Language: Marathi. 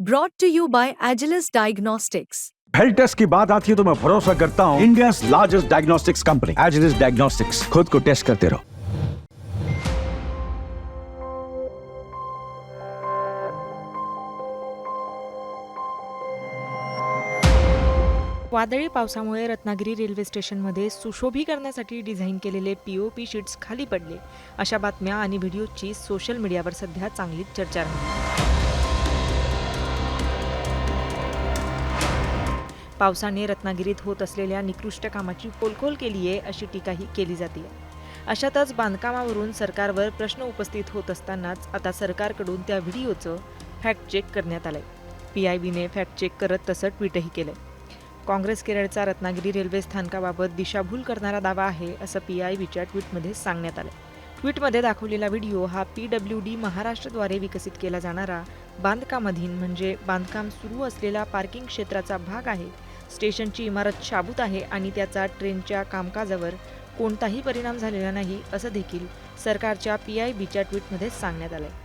Brought to you by Agilus Diagnostics. Health test की बात आती है तो मैं भरोसा करता हूँ India largest diagnostics company Agilus diagnostics खुद को टेस्ट करते रहो वादळी पावसामुळे रत्नागिरी रेल्वे स्टेशनमध्ये सुशोभीकरणासाठी डिझाईन केलेले पी ओ पी शीट्स खाली पडले. अशा बातम्या आणि व्हिडिओची सोशल मीडियावर सध्या चांगलीच चर्चा रंगली पावसाने रत्नागिरीत होत असलेल्या निकृष्ट कामाची पोलखोल केली आहे अशी टीकाही केली जाते. अशातच बांधकामावरून सरकारवर प्रश्न उपस्थित होत असतानाच आता सरकारकडून त्या व्हिडिओचं फॅक्ट चेक करण्यात आलंय. पी आय बीने फॅक्ट चेक करत तसं ट्विटही केलंय. काँग्रेस केरळचा रत्नागिरी रेल्वे स्थानकाबाबत दिशाभूल करणारा दावा आहे असं पी आय बीच्या ट्विटमध्ये सांगण्यात आलं ट्विटमध्ये दाखवलेला व्हिडिओ हा पी डब्ल्यू डी महाराष्ट्रद्वारे विकसित केला जाणारा. बांधकामाधीन म्हणजे बांधकाम सुरू असलेला पार्किंग क्षेत्राचा भाग आहे. स्टेशनची इमारत शाबूत आहे आणि त्याचा ट्रेनच्या कामकाजावर कोणताही परिणाम झालेला नाही असं देखील सरकारच्या पी आय बीच्या ट्विटमध्ये सांगण्यात आलं आहे